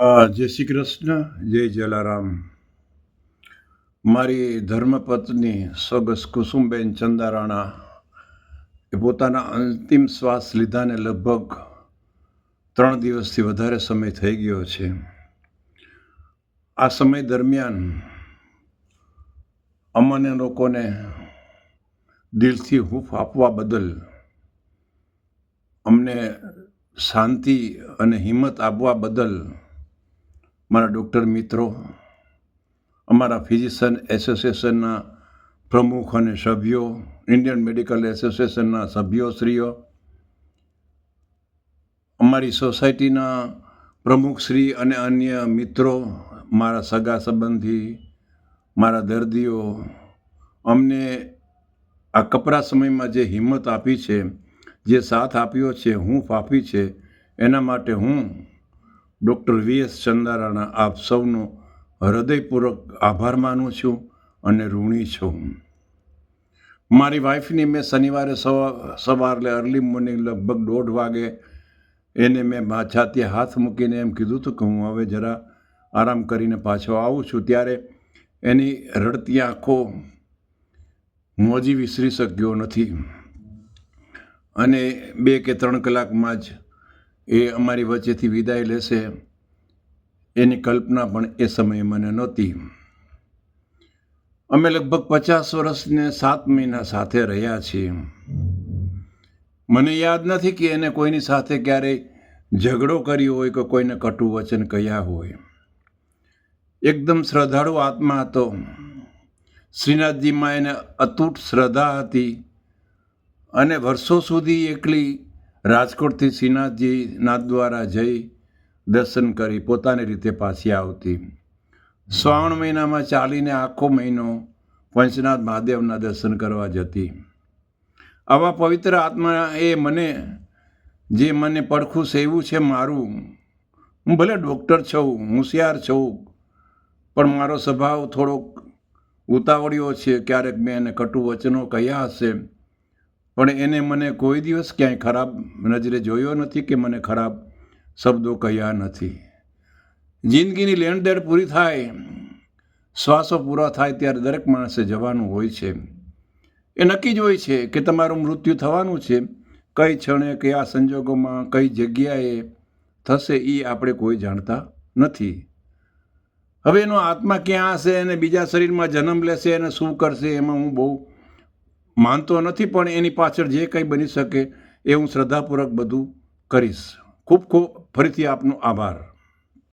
જય શ્રી કૃષ્ણ, જય જલારામ. મારી ધર્મપત્ની સ્વગસ કુસુમબેન ચંદારાણા એ પોતાના અંતિમ શ્વાસ લીધાને લગભગ ત્રણ દિવસથી વધારે સમય થઈ ગયો છે. આ સમય દરમિયાન અમને લોકોને દિલથી હૂંફ આપવા બદલ અમને શાંતિ અને હિંમત આપવા બદલ મારા ડૉક્ટર મિત્રો, અમારા ફિઝિશિયન એસોસિએશનના પ્રમુખ અને સભ્યો, ઇન્ડિયન મેડિકલ એસોસિએશનના સભ્યોશ્રીઓ, અમારી સોસાયટીના પ્રમુખશ્રી અને અન્ય મિત્રો, મારા સગા સંબંધી, મારા દર્દીઓ, અમને આ કપરા સમયમાં જે હિંમત આપી છે, જે સાથ આપ્યો છે, હું ફાફી છે, એના માટે હું ડૉક્ટર વી એસ ચંદારાણા આપ સૌનો હૃદયપૂર્વક આભાર માનું છું અને ઋણી છું. મારી વાઈફની મેં શનિવારે સવા સવારે અર્લી મોર્નિંગ લગભગ દોઢ વાગે એને મેં છાતીએ હાથ મૂકીને એમ કીધું હતું કે હું હવે જરા આરામ કરીને પાછો આવું છું. ત્યારે એની રડતી આંખો હું હજી વિસરી શક્યો નથી. અને બે કે ત્રણ કલાકમાં જ એ અમારી વચ્ચેથી વિદાય લેશે. એની કલ્પના પણ એ સમયે મને નહોતી. અમે લગભગ પચાસ વર્ષને સાત મહિના સાથે રહ્યા છીએ. મને યાદ નથી કે એને કોઈની સાથે ક્યારેય ઝઘડો કર્યો હોય કે કોઈને કટુ વચન કહ્યા હોય. એકદમ શ્રદ્ધાળુ આત્મા હતો. શ્રીનાથજીમાં એને અતૂટ શ્રદ્ધા હતી અને વર્ષો સુધી એકલી રાજકોટથી શ્રીનાથજી નાથદ્વારા જઈ દર્શન કરી પોતાની રીતે પાછી આવતી. શ્રાવણ મહિનામાં ચાલીને આખો મહિનો પંચનાથ મહાદેવના દર્શન કરવા જતી. આવા પવિત્ર આત્મા એ મને, જે મને પડખું સેવું છે મારું, હું ભલે ડૉક્ટર છું, હોશિયાર છું, પણ મારો સ્વભાવ થોડોક ઉતાવળ્યો છે, ક્યારેક મેં એને કટુ વચનો કહ્યા હશે. પણ એને મને કોઈ દિવસ ક્યાંય ખરાબ નજરે જોયો નથી કે મને ખરાબ શબ્દો કહ્યા નથી. જિંદગીની લેણદેણ પૂરી થાય, શ્વાસો પૂરા થાય ત્યારે દરેક માણસે જવાનું હોય છે. એ નક્કી જ હોય છે કે તમારું મૃત્યુ થવાનું છે. કઈ ક્ષણે, કયા સંજોગોમાં, કઈ જગ્યાએ થશે એ આપણે કોઈ જાણતા નથી. હવે એનો આત્મા ક્યાં હશે અને બીજા શરીરમાં જન્મ લેશે અને શું કરશે એમાં હું બહુ માનતો નથી, પણ એની પાછળ જે કંઈ બની શકે, એ હું શ્રદ્ધાપૂર્વક બધું કરીશ. ખૂબ ખૂબ ફરીથી આપનો આભાર.